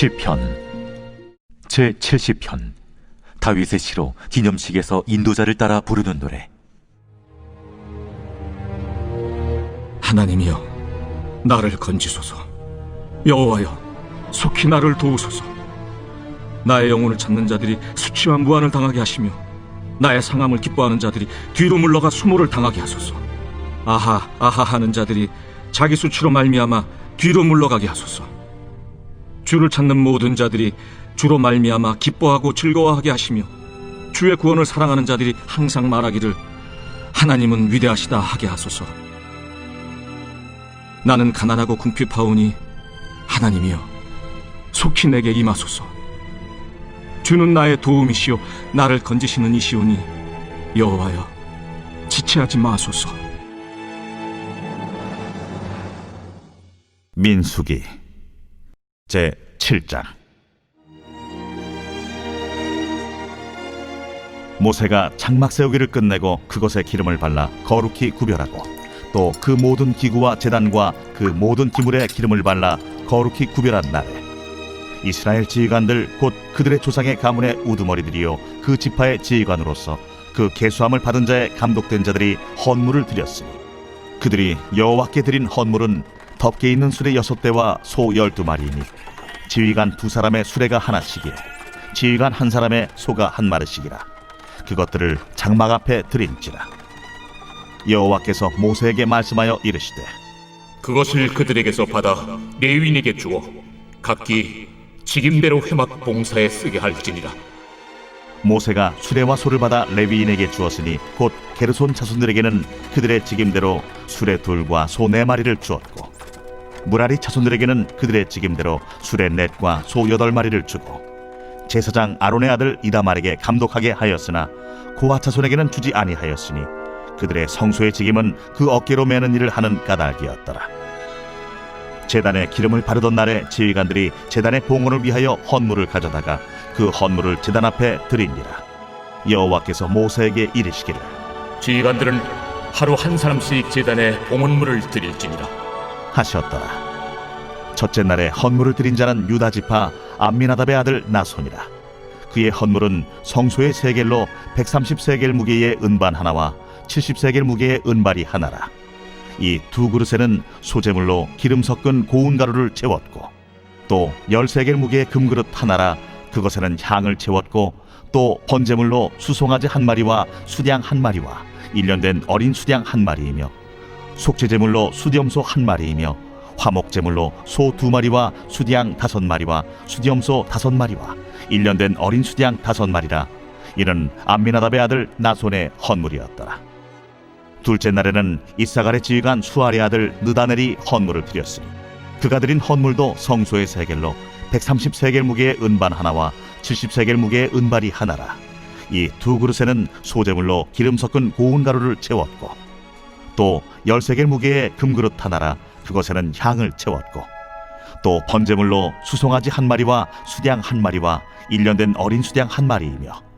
시편 제 70편 다윗의 시로 기념식에서 인도자를 따라 부르는 노래. 하나님이여 나를 건지소서. 여호와여 속히 나를 도우소서. 나의 영혼을 찾는 자들이 수치와 무한을 당하게 하시며 나의 상함을 기뻐하는 자들이 뒤로 물러가 수모를 당하게 하소서. 아하 아하 하는 자들이 자기 수치로 말미암아 뒤로 물러가게 하소서. 주를 찾는 모든 자들이 주로 말미암아 기뻐하고 즐거워하게 하시며 주의 구원을 사랑하는 자들이 항상 말하기를 하나님은 위대하시다 하게 하소서. 나는 가난하고 궁핍하오니 하나님이여 속히 내게 임하소서 주는 나의 도움이시요 나를 건지시는 이시오니 여호와여 지체하지 마소서. 민수기 제 7장. 모세가 장막 세우기를 끝내고 그것에 기름을 발라 거룩히 구별하고 또 그 모든 기구와 재단과 그 모든 기물에 기름을 발라 거룩히 구별한 날에 이스라엘 지휘관들 곧 그들의 조상의 가문의 우두머리들이요 그 지파의 지휘관으로서 그 계수함을 받은 자의 감독된 자들이 헌물을 드렸으니 그들이 여호와께 드린 헌물은 덮개 있는 수레 여섯 대와 소 열두 마리이니 지휘관 두 사람의 수레가 하나씩이요 지휘관 한 사람의 소가 한 마리씩이라. 그것들을 장막 앞에 드린지라. 여호와께서 모세에게 말씀하여 이르시되 그것을 그들에게서 받아 레위인에게 주어 각기 직임대로 회막 봉사에 쓰게 할지니라 모세가 수레와 소를 받아 레위인에게 주었으니 곧 게르손 자손들에게는 그들의 직임대로 수레 둘과 소 네 마리를 주었고 무라리 자손들에게는 그들의 직임대로 수레 넷과 소 여덟 마리를 주고 제사장 아론의 아들 이다말에게 감독하게 하였으나 고아 자손에게는 주지 아니하였으니 그들의 성소의 직임은 그 어깨로 매는 일을 하는 까닭이었더라. 제단에 기름을 바르던 날에 지휘관들이 제단의 봉헌을 위하여 헌물을 가져다가 그 헌물을 제단 앞에 드리니라. 여호와께서 모세에게 이르시기를 지휘관들은 하루 한 사람씩 제단에 봉헌물을 드릴지니라 하셨더라. 첫째 날에 헌물을 드린 자는 유다 지파 암미나답의 아들 나손이라. 그의 헌물은 성소의 세겔로 130세겔 무게의 은반 하나와 70세겔 무게의 은발이 하나라. 이 두 그릇에는 소재물로 기름 섞은 고운 가루를 채웠고 또 10세겔 무게의 금그릇 하나라 그것에는 향을 채웠고 또 번제물로 수송아지 한 마리와 수량 한 마리와 일년된 어린 수량 한 마리이며 속죄제물로 수염소 한 마리이며 화목제물로 소 두 마리와 수디양 다섯 마리와 수염소 다섯 마리와 일년된 어린 수디양 다섯 마리라. 이는 암미나답의 아들 나손의 헌물이었더라 둘째 날에는 이사갈의 지휘관 수아리 아들 느다넬이 헌물을 드렸으니 그가 드린 헌물도 성소의 세겔로 130세겔 무게의 은반 하나와 70세겔 무게의 은발이 하나라. 이 두 그릇에는 소재물로 기름 섞은 고운 가루를 채웠고 또 열세겔 무게의 금그릇 하나라 그것에는 향을 채웠고 또 번제물로 수송아지 한 마리와 수량 한 마리와 일년된 어린 수량 한 마리이며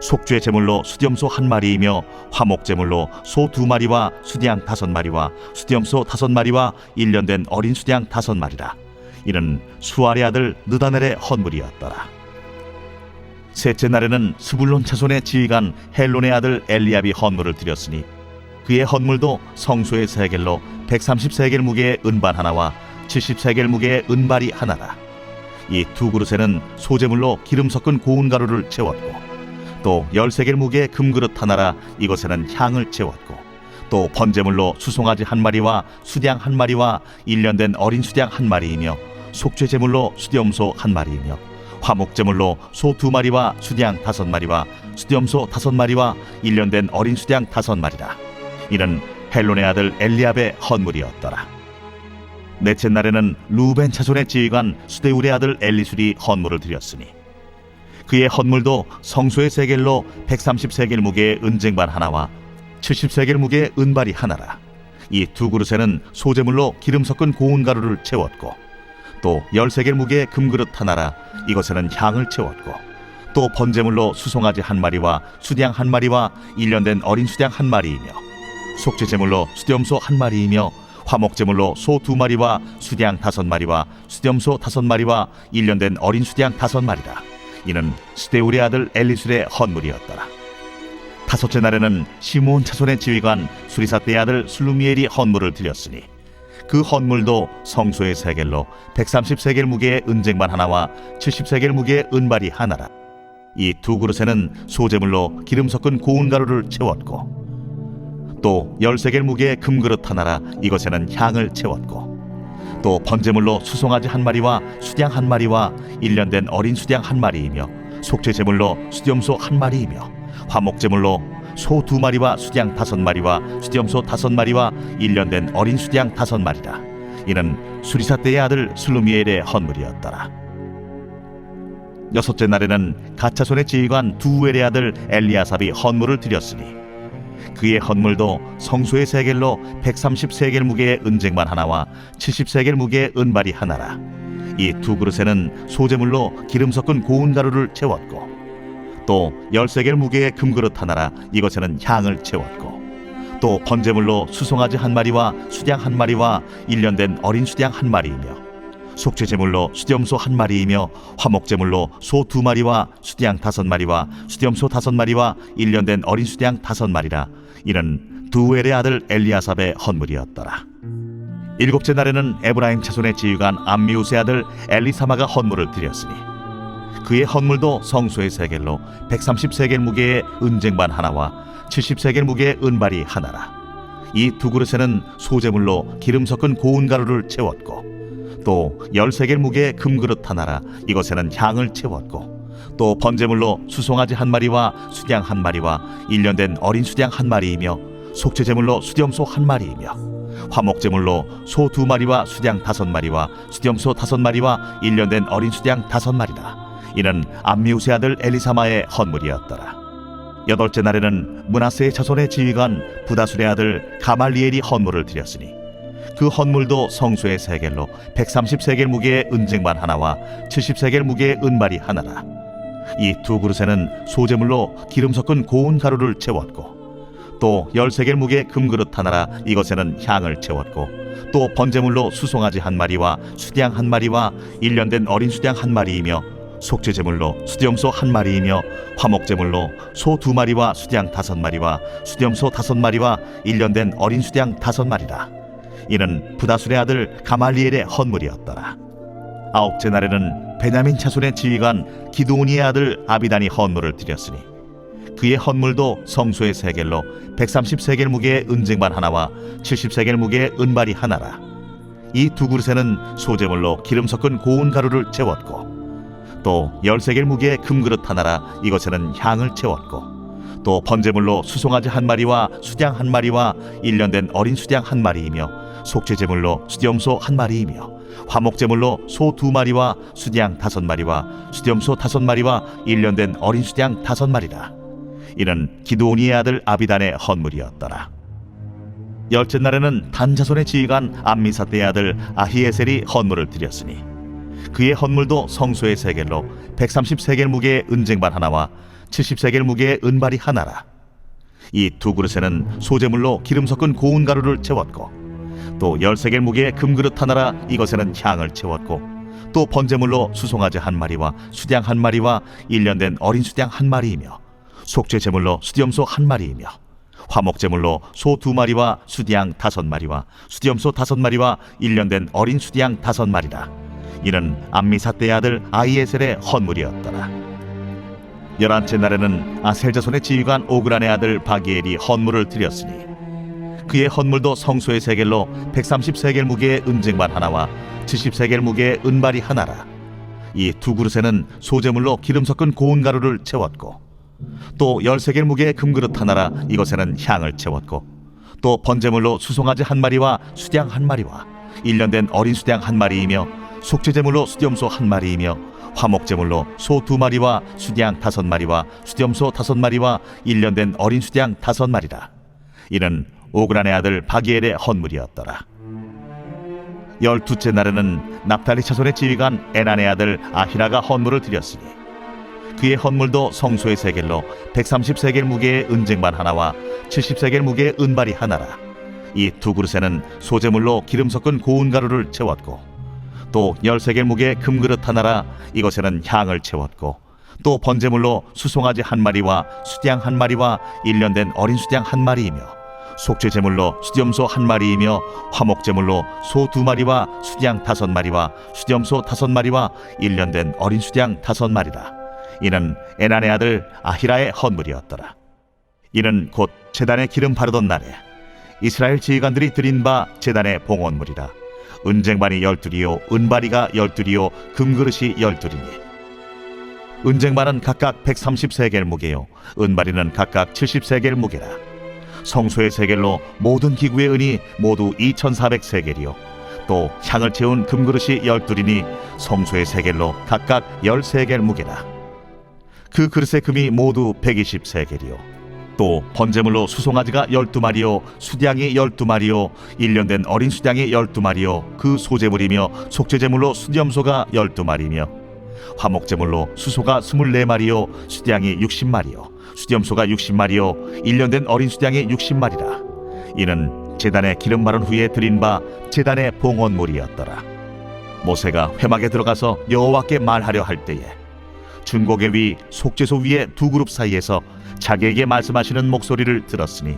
속죄 제물로 수염소 한 마리이며 화목 제물로 소 두 마리와 수량 다섯 마리와 수염소 다섯 마리와 일년된 어린 수량 다섯 마리라 이는 수아의 아들 느다넬의 헌물이었더라 셋째 날에는 스불론 차손의 지휘관 헬론의 아들 엘리압이 헌물을 드렸으니 그의 헌물도 성소의 세겔로 130세겔 무게의 은반 하나와 70세겔 무게의 은발이 하나라. 이 두 그릇에는 소재물로 기름 섞은 고운 가루를 채웠고 또 10세겔 무게의 금그릇 하나라 이것에는 향을 채웠고 또 번제물로 수송아지 한 마리와 수량 한 마리와 일년된 어린 수량 한 마리이며 속죄 제물로 수염소 한 마리이며 화목 제물로 소 두 마리와 수량 다섯 마리와 수염소 다섯 마리와 일년된 어린 수량 다섯 마리라. 이는 헬론의 아들 엘리압의 헌물이었더라. 넷째 날에는 루벤 차손의 지휘관 수데울의 아들 엘리술이 헌물을 드렸으니 그의 헌물도 성소의 세겔로 130세겔 무게의 은쟁반 하나와 70세겔 무게의 은발이 하나라. 이 두 그릇에는 소재물로 기름 섞은 고운 가루를 채웠고 또 10세겔 무게의 금그릇 하나라 이것에는 향을 채웠고 또또 번제물로 수송아지 한 마리와 수양 한 마리와 일년된 어린 수양 한 마리이며 속죄 제물로 수염소 한 마리이며 화목 제물로 소 두 마리와 수양 다섯 마리와 수염소 다섯 마리와 일년된 어린 수양 다섯 마리라 이는 스데울의 아들 엘리술의 헌물이었더라. 다섯째 날에는 시므온 차손의 지휘관 수리사 때 아들 술루미엘이 헌물을 드렸으니 그 헌물도 성소의 세겔로 130세겔 무게의 은쟁반 하나와 70세겔 무게의 은발이 하나라. 이 두 그릇에는 소재물로 기름 섞은 고운 가루를 채웠고 또 열세겔 무게의 금그릇 하나라 이것에는 향을 채웠고 또 번제물로 수송아지 한 마리와 수양 한 마리와 일년된 어린 수양 한 마리이며 속죄 제물로 수염소 한 마리이며 화목제물로 소 두 마리와 수양 다섯 마리와 수염소 다섯 마리와 일년된 어린 수양 다섯 마리라. 이는 수리사 때의 아들 슬루미엘의 헌물이었더라. 여섯째 날에는 가차손의 지휘관 두엘의 아들 엘리아삽이 헌물을 드렸으니 그의 헌물도 성소의 세겔로 130세겔 무게의 은쟁반 하나와 70세겔 무게의 은발이 하나라. 이 두 그릇에는 소재물로 기름 섞은 고운 가루를 채웠고 또 10세겔 무게의 금그릇 하나라 이것에는 향을 채웠고 또 번제물로 수송아지 한 마리와 수양 한 마리와 일년된 어린 수양 한 마리이며 속죄 제물로 수염소 한 마리이며 화목 제물로 소 두 마리와 수양 다섯 마리와 수염소 다섯 마리와 일년된 어린 수양 다섯 마리라. 이는 두엘의 아들 엘리아삽의 헌물이었더라. 일곱째 날에는 에브라임 차손의 지휘관 암미우스의 아들 엘리사마가 헌물을 드렸으니 그의 헌물도 성소의 세겔로 130세겔 무게의 은쟁반 하나와 70세겔 무게의 은발이 하나라. 이 두 그릇에는 소재물로 기름 섞은 고운 가루를 채웠고 또 열세겔 무게의 금그릇 하나라 이것에는 향을 채웠고 또 번제물로 수송아지 한 마리와 수양 한 마리와 일년된 어린 수양 한 마리이며 속죄 제물로 수염소 한 마리이며 화목 제물로 소 두 마리와 수양 다섯 마리와 수염소 다섯 마리와 일년된 어린 수양 다섯 마리라. 이는 암미우스의 아들 엘리사마의 헌물이었더라. 여덟째 날에는 문하세의 자손의 지휘관 부다술의 아들 가말리엘이 헌물을 드렸으니 그 헌물도 성소의 세겔로 130세겔 무게의 은쟁반 하나와 70세겔 무게의 은발이 하나라. 이 두 그릇에는 소재물로 기름 섞은 고운 가루를 채웠고 또 10세겔 무게의 금그릇 하나라 이것에는 향을 채웠고 또 번제물로 수송아지 한 마리와 수양 한 마리와 일년된 어린 수양 한 마리이며 속죄 제물로 수염소 한 마리이며 화목 제물로 소 두 마리와 수양 다섯 마리와 수염소 다섯 마리와 일년된 어린 수양 다섯 마리라. 이는 부다술의 아들 가말리엘의 헌물이었더라. 아홉째 날에는 베냐민 차손의 지휘관 기도니의 아들 아비단이 헌물을 드렸으니 그의 헌물도 성소의 세겔로 130세겔 무게의 은쟁반 하나와 70세겔 무게의 은발이 하나라. 이 두 그릇에는 소재물로 기름 섞은 고운 가루를 채웠고 또 열세겔 무게의 금그릇 하나라 이것에는 향을 채웠고 또 번제물로 수송아지 한 마리와 수양 한 마리와 일년된 어린 수양 한 마리이며 속죄 제물로 수염소 한 마리이며 화목 제물로 소 두 마리와 수양 다섯 마리와 수염소 다섯 마리와 일년된 어린 수양 다섯 마리라. 이는 기도니의 아들 아비단의 헌물이었더라. 열째 날에는 단자손의 지휘관 암미사 때의 아들 아히에셀이 헌물을 드렸으니 그의 헌물도 성소의 세겔로 130세겔 무게의 은쟁반 하나와 70세겔 무게의 은발이 하나라. 이 두 그릇에는 소재물로 기름 섞은 고운 가루를 채웠고 또 열세겔 무게의 금그릇 하나라 이것에는 향을 채웠고 또 번제물로 수송아지 한 마리와 수양 한 마리와 일년된 어린 수양 한 마리이며 속죄 제물로 수염소 한 마리이며 화목 제물로 소 두 마리와 수양 다섯 마리와 수염소 다섯 마리와 일년된 어린 수양 다섯 마리라. 이는 암미사 때의 아들 아이에셀의 헌물이었더라. 열한째 날에는 아셀 자손의 지휘관 오그란의 아들 바기엘이 헌물을 드렸으니 그의 헌물도 성소의 세겔로 130세겔 무게의 은쟁반 하나와 70세겔 무게의 은발이 하나라. 이 두 그릇에는 소재물로 기름 섞은 고운 가루를 채웠고 또 10세겔 무게의 금그릇 하나라 이것에는 향을 채웠고 또 번제물로 수송아지 한 마리와 수양 한 마리와 일년된 어린 수양 한 마리이며 속죄제물로 수염소 한 마리이며 화목제물로 소 두 마리와 수양 다섯 마리와 수염소 다섯 마리와 일년된 어린 수양 다섯 마리라. 이는 오그란의 아들 바기엘의 헌물이었더라. 열두째 날에는 납달리 차손의 지휘관 에난의 아들 아히라가 헌물을 드렸으니 그의 헌물도 성소의 세겔로 130세겔 무게의 은쟁반 하나와 70세겔 무게의 은발이 하나라. 이 두 그릇에는 소재물로 기름 섞은 고운 가루를 채웠고 또 10세겔 무게의 금그릇 하나라 이것에는 향을 채웠고 또 번제물로 수송아지 한 마리와 수양 한 마리와 일년된 어린 수양 한 마리이며 속죄 제물로 수염소 한 마리이며 화목 제물로 소 두 마리와 수양 다섯 마리와 수염소 다섯 마리와 일년된 어린 수양 다섯 마리라 이는 에난의 아들 아히라의 헌물이었더라. 이는 곧 제단에 기름 바르던 날에 이스라엘 지휘관들이 드린 바 제단의 봉헌물이라. 은쟁반이 열둘이요 은바리가 열둘이요 금그릇이 열둘이니. 은쟁반은 각각 130세겔 무게요. 은바리는 각각 70세겔 무게라 성소의 세겔로 모든 기구의 은이 모두 2400세겔이요. 또 향을 채운 금그릇이 열둘이니 성소의 세겔로 각각 10세겔 무게라 그 그릇의 금이 모두 120세겔이요. 또 번제물로 수송아지가 12마리요 수량이 12마리요 일년된 어린 수량이 12마리요 그 소제물이며 속죄제물로 수염소가 12마리며 화목제물로 수소가 24마리요 수량이 60마리요 수염소가 60마리요. 일년된 어린 수량이 60마리라. 이는 제단에 기름 바른 후에 드린 바 제단의 봉헌물이었더라. 모세가 회막에 들어가서 여호와께 말하려 할 때에 중고개 위 속죄소 위에 두 그룹 사이에서 자기에게 말씀하시는 목소리를 들었으니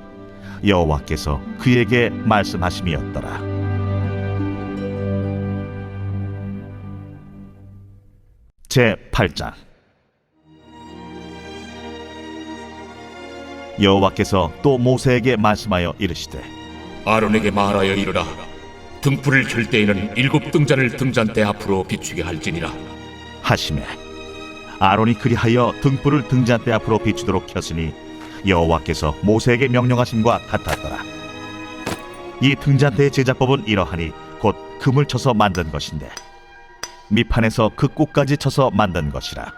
여호와께서 그에게 말씀하심이었더라. 제 8장 여호와께서 또 모세에게 말씀하여 이르시되 아론에게 말하여 이르라 등불을 켤 때에는 일곱 등잔을 등잔대 앞으로 비추게 할지니라 하심에 아론이 그리하여 등불을 등잔대 앞으로 비추도록 켰으니 여호와께서 모세에게 명령하심과 같았더라. 이 등잔대의 제작법은 이러하니 곧 금을 쳐서 만든 것인데 밑판에서 그 꼭까지 쳐서 만든 것이라.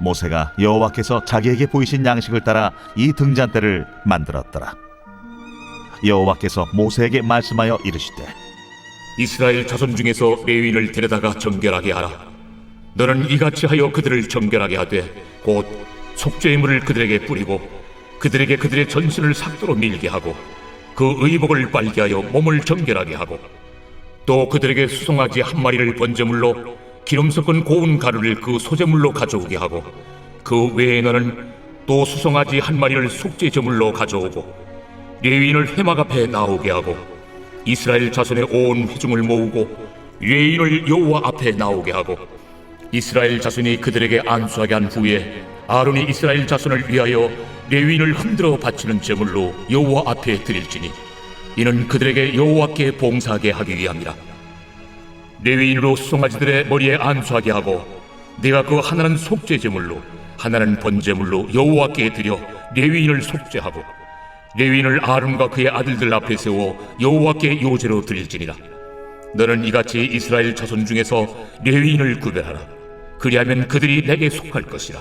모세가 여호와께서 자기에게 보이신 양식을 따라 이 등잔대를 만들었더라. 여호와께서 모세에게 말씀하여 이르시되 이스라엘 자손 중에서 레위인을 데려다가 정결하게 하라. 너는 이같이 하여 그들을 정결하게 하되 곧 속죄의 물을 그들에게 뿌리고 그들에게 그들의 전신을 삭도로 밀게 하고 그 의복을 빨게 하여 몸을 정결하게 하고 또 그들에게 수송아지 한 마리를 번제물로 기름 섞은 고운 가루를 그 소제물로 가져오게 하고 그 외에 너는 또 수송아지 한 마리를 속죄 제물로 가져오고 레위인을 회막 앞에 나오게 하고 이스라엘 자손의 온 회중을 모으고 레위인을 여호와 앞에 나오게 하고 이스라엘 자손이 그들에게 안수하게 한 후에 아론이 이스라엘 자손을 위하여 레위인을 흔들어 바치는 제물로 여호와 앞에 드릴지니 이는 그들에게 여호와께 봉사하게 하기 위함이라 레위인으로 수송아지들의 머리에 안수하게 하고 내가 그 하나는 속죄 제물로 하나는 번제물로 여호와께 드려 레위인을 속죄하고 레위인을 아론과 그의 아들들 앞에 세워 여호와께 요제로 드릴지니라. 너는 이같이 이스라엘 자손 중에서 레위인을 구별하라. 그리하면 그들이 내게 속할 것이라.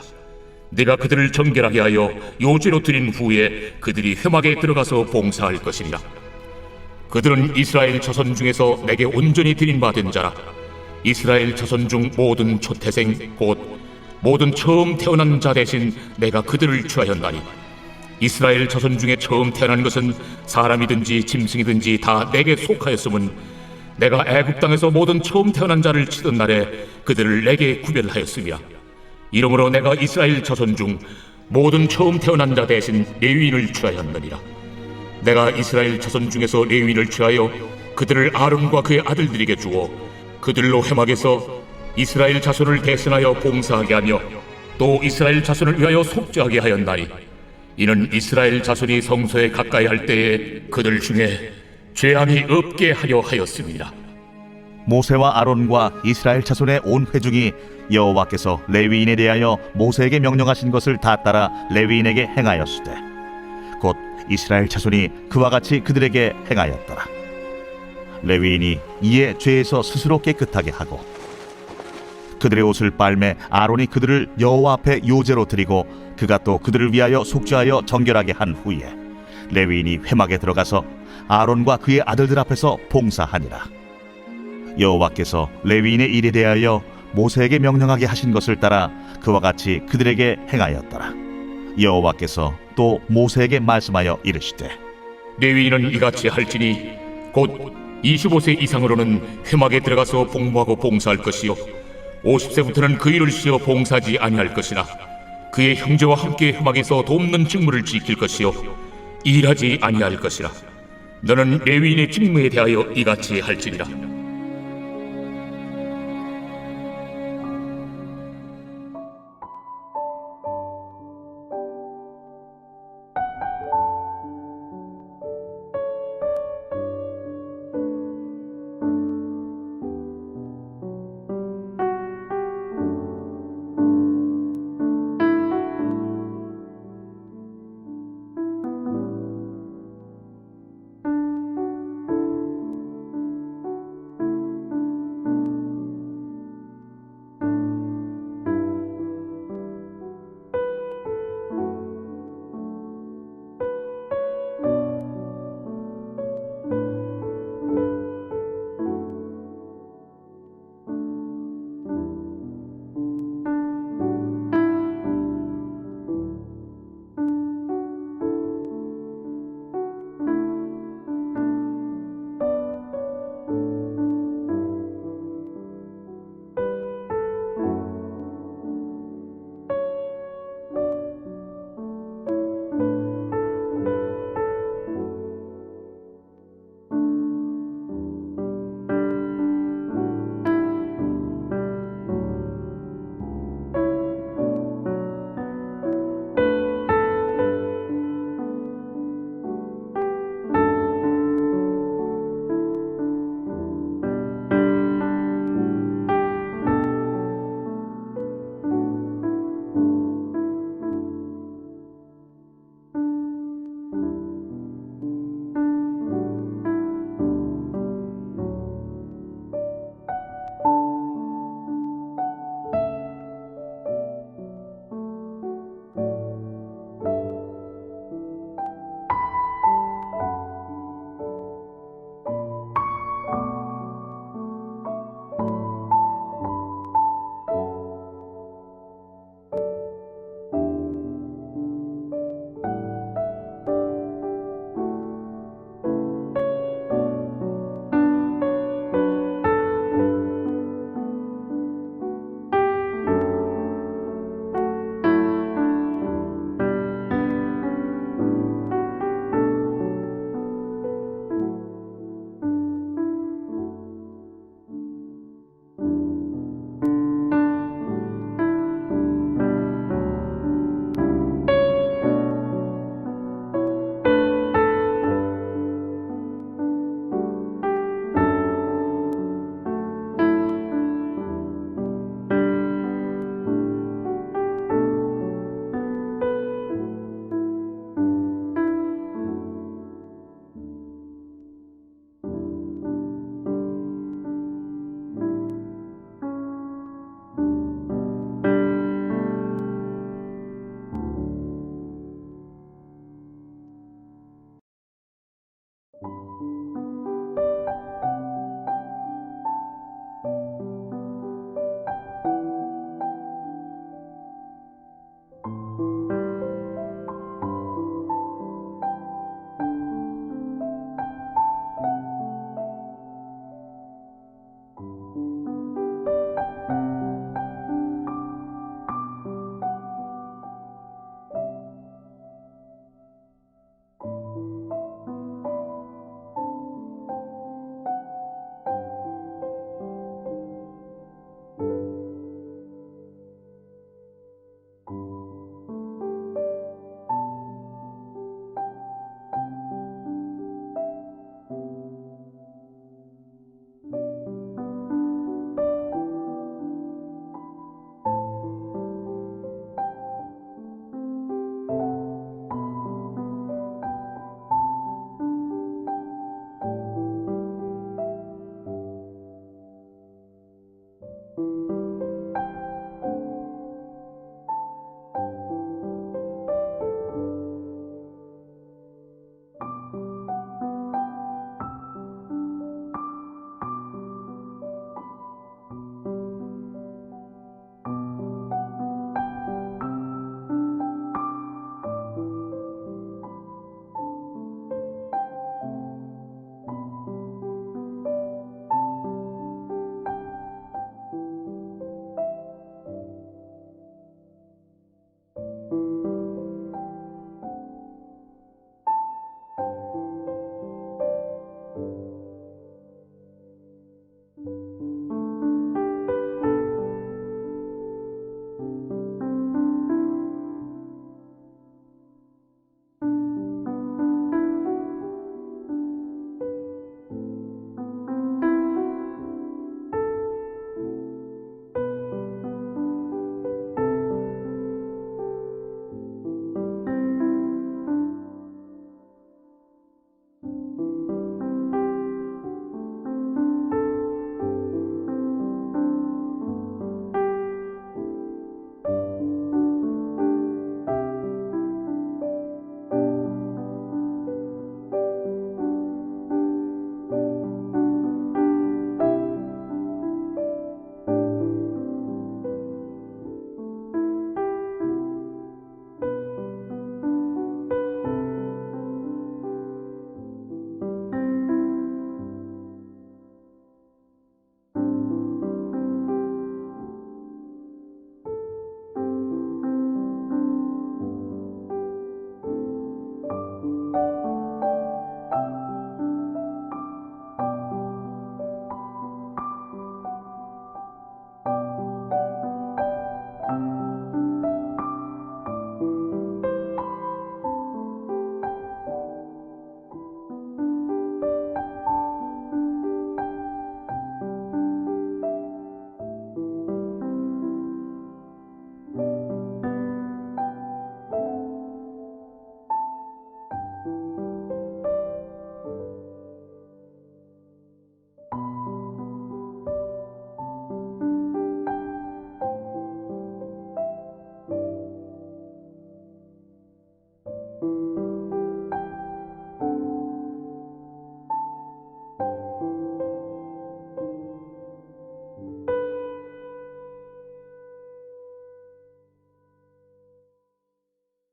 내가 그들을 정결하게 하여 요제로 드린 후에 그들이 회막에 들어가서 봉사할 것이니라 그들은 이스라엘 자손 중에서 내게 온전히 드린 바된 자라. 이스라엘 자손 중 모든 초태생 곧 모든 처음 태어난 자 대신 내가 그들을 취하였나니. 이스라엘 자손 중에 처음 태어난 것은 사람이든지 짐승이든지 다 내게 속하였음은 내가 애굽 땅에서 모든 처음 태어난 자를 치던 날에 그들을 내게 구별하였으며 이러므로 내가 이스라엘 자손 중 모든 처음 태어난 자 대신 레위인을 취하였느니라 내가 이스라엘 자손 중에서 레위인을 취하여 그들을 아론과 그의 아들들에게 주어 그들로 회막에서 이스라엘 자손을 대신하여 봉사하게 하며 또 이스라엘 자손을 위하여 속죄하게 하였나니 이는 이스라엘 자손이 성소에 가까이 할 때에 그들 중에 죄함이 없게 하려 하였습니다. 모세와 아론과 이스라엘 자손의 온 회중이 여호와께서 레위인에 대하여 모세에게 명령하신 것을 다 따라 레위인에게 행하였으되 곧 이스라엘 자손이 그와 같이 그들에게 행하였더라 레위인이 이에 죄에서 스스로 깨끗하게 하고 그들의 옷을 빨매 아론이 그들을 여호와 앞에 요제로 드리고 그가 또 그들을 위하여 속죄하여 정결하게 한 후에 레위인이 회막에 들어가서 아론과 그의 아들들 앞에서 봉사하니라 여호와께서 레위인의 일에 대하여 모세에게 명령하게 하신 것을 따라 그와 같이 그들에게 행하였더라. 여호와께서 또 모세에게 말씀하여 이르시되 레위인은 이같이 할지니 곧 25세 이상으로는 회막에 들어가서 복무하고 봉사할 것이요 50세부터는 그 일을 쉬어 봉사하지 아니할 것이나 그의 형제와 함께 회막에서 돕는 직무를 지킬 것이요 일하지 아니할 것이라. 너는 레위인의 직무에 대하여 이같이 할지니라